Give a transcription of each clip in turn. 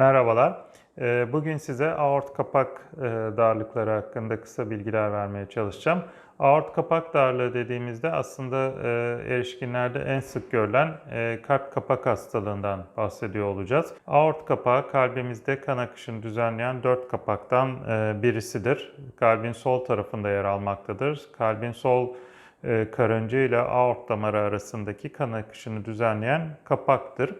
Merhabalar. Ee, Bugün size aort kapak e, darlıkları hakkında kısa bilgiler vermeye çalışacağım. Aort kapak darlığı dediğimizde aslında e, erişkinlerde en sık görülen e, kalp kapak hastalığından bahsediyor olacağız. Aort kapağı kalbimizde kan akışını düzenleyen dört kapaktan birisidir. Kalbin sol tarafında yer almaktadır. Kalbin sol karınca ile aort damarı arasındaki kan akışını düzenleyen kapaktır.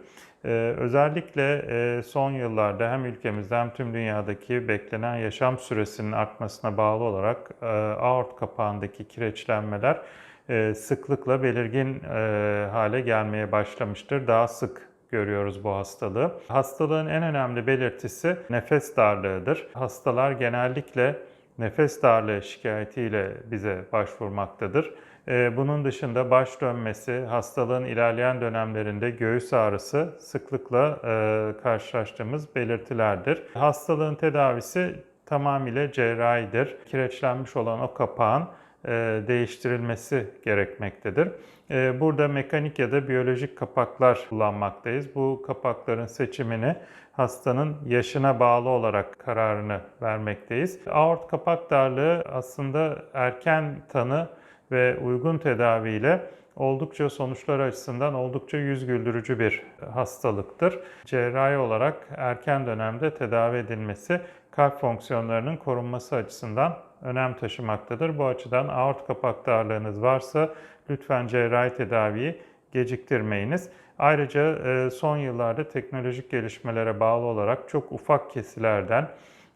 Ee, özellikle e, son yıllarda hem ülkemizde hem tüm dünyadaki beklenen yaşam süresinin artmasına bağlı olarak e, aort kapağındaki kireçlenmeler e, sıklıkla belirgin e, hale gelmeye başlamıştır. Daha sık görüyoruz bu hastalığı. Hastalığın en önemli belirtisi nefes darlığıdır. Hastalar genellikle nefes darlığı şikayetiyle bize başvurmaktadır. Ee, Bunun dışında baş dönmesi, hastalığın ilerleyen dönemlerinde göğüs ağrısı sıklıkla e, karşılaştığımız belirtilerdir. Hastalığın tedavisi tamamıyla cerrahidir. Kireçlenmiş olan o kapağın e, değiştirilmesi gerekmektedir. E, Burada mekanik ya da biyolojik kapaklar kullanmaktayız. Bu kapakların seçimini hastanın yaşına bağlı olarak kararını vermekteyiz. Aort kapak darlığı aslında erken tanı ve uygun tedaviyle oldukça sonuçlar açısından oldukça yüz güldürücü bir hastalıktır. Cerrahi olarak erken dönemde tedavi edilmesi kalp fonksiyonlarının korunması açısından önem taşımaktadır. Bu açıdan aort kapak darlığınız varsa lütfen cerrahi tedaviyi geciktirmeyiniz. Ayrıca e, son yıllarda teknolojik gelişmelere bağlı olarak çok ufak kesilerden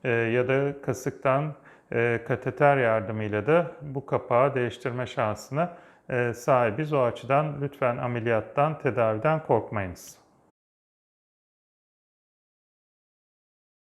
e, ya da kasıktan kateter yardımıyla da bu kapağı değiştirme şansına e, sahibiz. O açıdan lütfen ameliyattan, tedaviden korkmayınız.